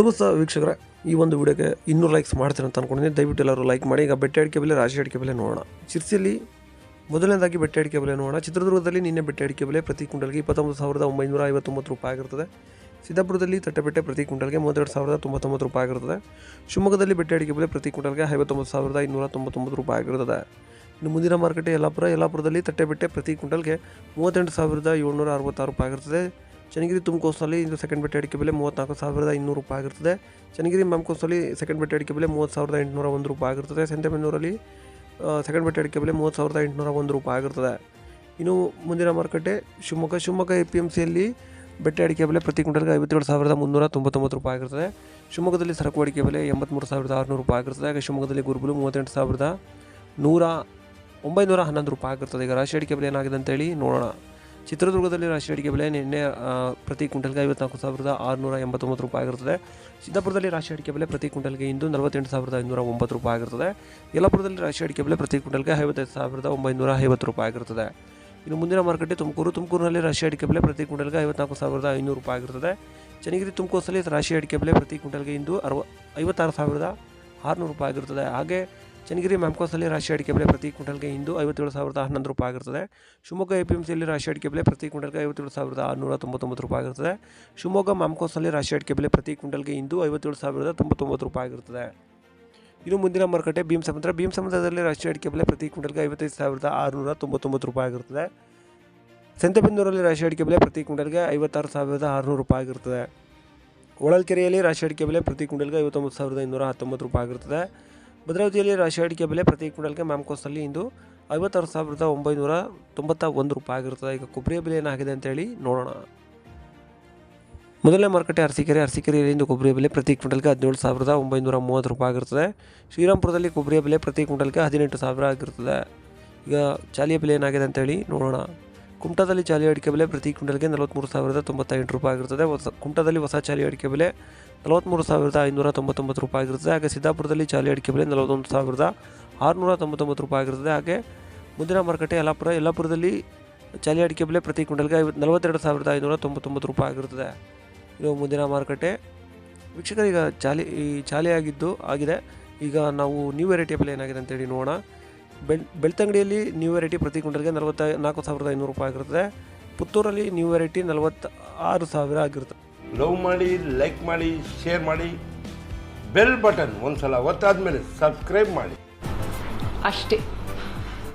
ಸುಮಸ್ತ ವೀಕ್ಷಕರ, ಈ ಒಂದು ವಿಡಿಯೋಗೆ ಇನ್ನೂರು ಲೈಕ್ಸ್ ಮಾಡ್ತೀನಿ ಅಂತ ಅನ್ಕೊಂಡಿದ್ದೀನಿ. ದಯವಿಟ್ಟು ಎಲ್ಲರೂ ಲೈಕ್ ಮಾಡಿ, ಈಗ ಬೆಟ್ಟ ಅಡಿಕೆ ಬೆಲೆ, ರಾಶಿ ಅಡಿಕೆ ಬೆಲೆ ನೋಡೋಣ. ಶಿರ್ಸಿಯಲ್ಲಿ ಮೊದಲನೇದಾಗಿ ಬೆಟ್ಟ ಅಡಿಕೆ ಬೆಲೆ ನೋಡೋಣ. ಚಿತ್ರದುರ್ಗದಲ್ಲಿ ನಿನ್ನೆ ಬೆಟ್ಟ ಅಡಿಕೆ ಬೆಲೆ ಪ್ರತಿ ಕ್ವಿಂಟಲ್ಗೆ ಇಪ್ಪತ್ತೊಂಬತ್ತು ಸಾವಿರದ ಒಂಬೈನೂರ ಐವತ್ತೊಂಬತ್ತು ರೂಪಾಯಿ ಆಗಿರ್ತದೆ. ಸಿದ್ದಾಪುರದಲ್ಲಿ ತಟ್ಟೆಬೆಟ್ಟೆ ಪ್ರತಿ ಕ್ವಿಂಟಲ್ಗೆ ಮೂವತ್ತೆರಡು ಸಾವಿರದ ತೊಂಬತ್ತೊಂಬತ್ತು ರೂಪಾಯಿ ಆಗಿರ್ತದೆ. ಶಿವಮೊಗ್ಗದಲ್ಲಿ ಬೆಟ್ಟ ಅಡಿಕೆ ಬೆಲೆ ಪ್ರತಿ ಕ್ವಿಂಟಲ್ಗೆ ಐವತ್ತೊಂಬತ್ತು ಸಾವಿರದ ಇನ್ನೂರ ತೊಂಬತ್ತೊಂಬತ್ತು ರೂಪಾಯಿ ಆಗಿರ್ತದೆ. ಇನ್ನು ಮುಂದಿನ ಮಾರುಕಟ್ಟೆ ಯಲ್ಲಾಪುರ, ಯಲ್ಲಾಪುರದಲ್ಲಿ ತಟ್ಟೆಬೆಟ್ಟೆ ಪ್ರತಿ ಕ್ವಿಂಟಲ್ಗೆ ಮೂವತ್ತೆಂಟು ಸಾವಿರದ ಏಳ್ನೂರ ಅರವತ್ತಾರು ರೂಪಾಯಿ ಆಗಿರ್ತದೆ. ಚನ್ನಗಿರಿ ತುಮಕೋಸ್ನಲ್ಲಿ ಇದು ಸೆಕೆಂಡ್ ಬೆಟ್ಟೆ ಅಡಿಕೆ ಬೆಲೆ ಮೂವತ್ತ್ನಾಲ್ಕು ಸಾವಿರದ ಇನ್ನೂರು ರೂಪಾಯಿ ಆಗಿರ್ತದೆ. ಚನ್ನಗಿರಿ ಮ್ಯಾಮ್ಕೋಸ್ನಲ್ಲಿ ಸೆಕೆಂಡ್ ಬೆಟ್ಟೆ ಅಡಿಕೆ ಬೆಲೆ ಮೂವತ್ತು ಸಾವಿರದ ಎಂಟುನೂರ ಒಂದು ರೂಪಾಯಿ ಆಗಿರ್ತದೆ. ಸಂತೆಬೆನ್ನೂರಲ್ಲಿ ಸೆಕೆಂಡ್ ಬೆಟ್ಟೆ ಅಡಿಕೆ ಬೆಲೆ ಮೂವತ್ತು ಸಾವಿರದ ಎಂಟುನೂರ ಒಂದು ರೂಪಾಯಿ ಆಗಿರ್ತದೆ. ಇನ್ನು ಮುಂದಿನ ಮಾರುಕಟ್ಟೆ Shivamogga. Shivamogga A P M ಸಿಯಲ್ಲಿ ಬೆಟ್ಟೆ ಅಡಿಕೆ ಬೆಲೆ ಪ್ರತಿ ಕ್ವಿಂಟಲ್ಗೆ ಐವತ್ತೇಳು ಸಾವಿರದ ಮುನ್ನೂರ ತೊಂಬತ್ತೊಂಬತ್ತು ರೂಪಾಯಿ ಆಗಿರ್ತದೆ. ಶಿವಮೊಗ್ಗದಲ್ಲಿ ಸರಕು ಅಡಿಕೆ ಬೆಲೆ ಎಂಬತ್ತ್ಮೂರು ಸಾವಿರದ ಆರುನೂರು ರೂಪಾಯಿ ಆಗಿರ್ತದೆ. ಹಾಗೆ ಶಿವಮೊಗ್ಗದಲ್ಲಿ ಗುರುಬಲು ಮೂವತ್ತೆಂಟು ಸಾವಿರದ ನೂರ ಒಂಬೈನೂರ ಹನ್ನೊಂದು ರೂಪಾಯಿ ಆಗಿರ್ತದೆ. ಈಗ ರಾಶಿ ಅಡಿಕೆ ಬೆಲೆ ಏನಾಗಿದೆ ಅಂತೇಳಿ ನೋಡೋಣ. ಚಿತ್ರದುರ್ಗದಲ್ಲಿ ರಾಶಿ ಅಡಿಕೆ ಬೆಲೆ ನಿನ್ನೆ ಪ್ರತಿ ಕ್ವಿಂಟಲ್ಗೆ ಐವತ್ನಾಲ್ಕು ಸಾವಿರದ ಆರುನೂರ ಎಂಬತ್ತೊಂಬತ್ತು ರೂಪಾಯಿ ಆಗಿರುತ್ತದೆ. ಸಿದ್ದಾಪುರದಲ್ಲಿ ರಾಶಿ ಅಡಿಕೆ ಬೆಲೆ ಪ್ರತಿ ಕ್ವಿಂಟಲ್ಗೆ ಇಂದು ನಲವತ್ತೆಂಟು ಸಾವಿರದ ಐನೂರ ಒಂಬತ್ತು ರೂಪಾಯಿ ಆಗಿರ್ತದೆ ಯಲ್ಲಾಪುರದಲ್ಲಿ ರಾಶಿ ಅಡಿಕೆ ಬೆಲೆ ಪ್ರತಿ ಕ್ವಿಂಟಲ್ಗೆ ಐವತ್ತೈದು ಸಾವಿರದ ಒಂಬೈನೂರ ಐವತ್ತು ರೂಪಾಯಿ ಆಗಿರ್ತದೆ ಇನ್ನು ಮುಂದಿನ ಮಾರುಕಟ್ಟೆ ತುಮಕೂರು. ತುಮಕೂರಿನಲ್ಲಿ ರಾಶಿ ಅಡಿಕೆ ಬೆಲೆ ಪ್ರತಿ ಕ್ವಿಂಟಲ್ಗೆ ಐವತ್ನಾಲ್ಕು ಸಾವಿರದ ಐನೂರು ರೂಪಾಯಿ ಆಗಿರುತ್ತದೆ. ಚನ್ನಗಿರಿ ತುಮಕೂರಿನಲ್ಲಿ ರಾಶಿ ಅಡಿಕೆ ಬೆಲೆ ಪ್ರತಿ ಕ್ವಿಂಟಲ್ಗೆ ಇಂದು ಅರವ, ಐವತ್ತಾರು ಸಾವಿರದ ಆರುನೂರು ರೂಪಾಯಿ ಆಗಿರುತ್ತದೆ. ಹಾಗೆ ಚನ್ನಗಿರಿ ಮ್ಯಾಮ್ಕೋಸಲ್ಲಿ ರಾಶಿ ಅಡಿಕೆ ಬೆಲೆ ಪ್ರತಿ ಕ್ವಿಂಟಲ್ಗೆ ಇಂದು ಐವತ್ತೇಳು ಸಾವಿರದ ಹನ್ನೊಂದು ರೂಪಾಯಿ ಆಗಿರ್ತದೆ. ಶಿವಮೊಗ್ಗ ಎ ಪಿ ಎಂ ಸಿಯಲ್ಲಿ ರಾಶಿ ಅಡಿಕೆ ಬೆಲೆ ಪ್ರತಿ ಕ್ವಿಂಟಲ್ಗೆ ಐವತ್ತೇಳು ಸಾವಿರದ ಆರುನೂರ ತೊಂಬತ್ತೊಂಬತ್ತು ರೂಪಾಯಿ ಆಗಿರ್ತದೆ. ಶಿವಮೊಗ್ಗ ಮ್ಯಾಮ್ಕೋಸಲ್ಲಿ ರಾಶಿ ಅಡಿಕೆ ಬೆಲೆ ಪ್ರತಿ ಕ್ವಿಂಟಲ್ಗೆ ಇಂದು ಐವತ್ತೇಳು ಸಾವಿರದ ತೊಂಬತ್ತೊಂಬತ್ತು ರೂಪಾಯಿ ಆಗಿರ್ತದೆ. ಇನ್ನು ಮುಂದಿನ ಮಾರುಕಟ್ಟೆ ಭೀಮ್ ಸಮುದ್ರ. ಭೀಮ್ ಸಮುದ್ರದಲ್ಲಿ ರಾಶಿ ಅಡಿಕೆ ಬೆಲೆ ಪ್ರತಿ ಕ್ವಿಂಟಲ್ಗೆ ಐವತ್ತೈದು ಸಾವಿರದ ಆರುನೂರ ತೊಂಬತ್ತೊಂಬತ್ತು ರೂಪಾಯಿ ಆಗಿರ್ತದೆ. ಸಂತೆಬೆನ್ನೂರಲ್ಲಿ ರಾಶಿ ಅಡಿಕೆ ಬೆಲೆ ಪ್ರತಿ ಕ್ವಿಂಟಲ್ಗೆ ಐವತ್ತಾರು ಸಾವಿರದ ಆರುನೂರು ರೂಪಾಯಿ ಆಗಿರ್ತದೆ. ಹೊಳಲ್ಕೆರೆಯಲ್ಲಿ ರಾಶಿ ಅಡಿಕೆ ಬೆಲೆ ಪ್ರತಿ ಕ್ವಿಂಟಲ್ಗೆ ಐವತ್ತೊಂಬತ್ತು ಸಾವಿರದ ಇನ್ನೂರ ಹತ್ತೊಂಬತ್ತು ರೂಪಾಯಿ ಆಗಿರ್ತದೆ. ಭದ್ರಾವತಿಯಲ್ಲಿ ರಾಶಿ ಅಡಿಕೆ ಬೆಲೆ ಪ್ರತಿ ಕ್ವಿಂಟಲ್ಗೆ ಮ್ಯಾಮ್ಕೋಸ್ನಲ್ಲಿ ಇಂದು ಐವತ್ತಾರು ಸಾವಿರದ ಒಂಬೈನೂರ ತೊಂಬತ್ತ ಒಂದು ರೂಪಾಯಿ ಆಗಿರ್ತದೆ ಈಗ ಕೊಬ್ಬರಿಯ ಬೆಲೆ ಏನಾಗಿದೆ ಅಂತೇಳಿ ನೋಡೋಣ. ಮೊದಲನೇ ಮಾರುಕಟ್ಟೆ ಅರಸೀಕೆರೆ. ಅರಸೀಕೆರೆಯಲ್ಲಿ ಇಂದು ಕೊಬ್ಬರಿಯ ಬೆಲೆ ಪ್ರತಿ ಕ್ವಿಂಟಲ್ಗೆ ಹದಿನೇಳು ಸಾವಿರದ ಒಂಬೈನೂರ ಮೂವತ್ತು ರೂಪಾಯಿ ಆಗಿರ್ತದೆ ಶ್ರೀರಾಮ್ಪುರದಲ್ಲಿ ಕೊಬ್ಬರಿಯ ಬೆಲೆ ಪ್ರತಿ ಕ್ವಿಂಟಲ್ಗೆ ಹದಿನೆಂಟು ಸಾವಿರ ಆಗಿರ್ತದೆ ಈಗ ಚಾಲಿಯ ಬೆಲೆ ಏನಾಗಿದೆ ಅಂತೇಳಿ ನೋಡೋಣ. ಕುಮಟಾದಲ್ಲಿ ಚಾಲಿ ಅಡಿಕೆ ಬೆಲೆ ಪ್ರತಿ ಕ್ವಿಂಟಲ್ಗೆ ನಲವತ್ತ್ಮೂರು ಸಾವಿರದ ತೊಂಬತ್ತೆಂಟು ರೂಪಾಯಿ ಆಗಿರ್ತದೆ ಹೊಸ ಕುಮಟಾದಲ್ಲಿ ಹೊಸ ಚಾಲಿ ಅಡಿಕೆ ಬೆಲೆ ನಲವತ್ತ್ಮೂರು ಸಾವಿರದ ಐನೂರ ತೊಂಬತ್ತೊಂಬತ್ತು ರೂಪಾಯಿ ಆಗಿರ್ತದೆ ಹಾಗೆ ಸಿದ್ದಾಪುರದಲ್ಲಿ ಚಾಲಿ ಅಡಿಕೆ ಬೆಲೆ ನಲವತ್ತೊಂದು ಸಾವಿರದ ಆರುನೂರ ತೊಂಬತ್ತೊಂಬತ್ತು ರೂಪಾಯಿ ಆಗಿರ್ತದೆ ಹಾಗೆ ಮುಂದಿನ ಮಾರುಕಟ್ಟೆ ಯಲ್ಲಾಪುರ, ಯಲ್ಲಾಪುರದಲ್ಲಿ ಚಾಲಿ ಅಡಿಕೆ ಬೆಲೆ ಪ್ರತಿ ಕ್ವಿಂಟಲ್ಗೆ ಐವತ್ತು ನಲವತ್ತೆರಡು ಸಾವಿರದ ಐನೂರ ತೊಂಬತ್ತೊಂಬತ್ತು ರೂಪಾಯಿ ಆಗಿರ್ತದೆ ಇದು ಮುಂದಿನ ಮಾರುಕಟ್ಟೆ. ವೀಕ್ಷಕರೀಗ ಚಾಲಿ, ಈ ಚಾಲಿ ಆಗಿದ್ದು ಆಗಿದೆ. ಈಗ ನಾವು ನ್ಯೂ ವೆರೈಟಿ ಬೆಲೆ ಏನಾಗಿದೆ ಅಂತೇಳಿ ನೋಡೋಣ. ಬೆಳ್ ಬೆಳ್ತಂಗಡಿಯಲ್ಲಿ ನ್ಯೂ ವೆರೈಟಿ ಪ್ರತಿ ಕ್ವಿಂಟಲ್ಗೆ ನಲವತ್ತ ನಾಲ್ಕು ಸಾವಿರದ ಐನೂರು ರೂಪಾಯಿ ಆಗಿರ್ತದೆ ಪುತ್ತೂರಲ್ಲಿ ನ್ಯೂ ವೆರೈಟಿ ನಲವತ್ತ ಆರು ಸಾವಿರ ಆಗಿರುತ್ತೆ ಲವ್ ಮಾಡಿ ಲೈಕ್ ಮಾಡಿ ಶೇರ್ ಮಾಡಿ ಬೆಲ್ ಬಟನ್ ಒಂದ್ಸಲ ಒತ್ತಾದ್ಮೇಲೆ ಸಬ್ಸ್ಕ್ರೈಬ್ ಮಾಡಿ. ಅಷ್ಟೇ.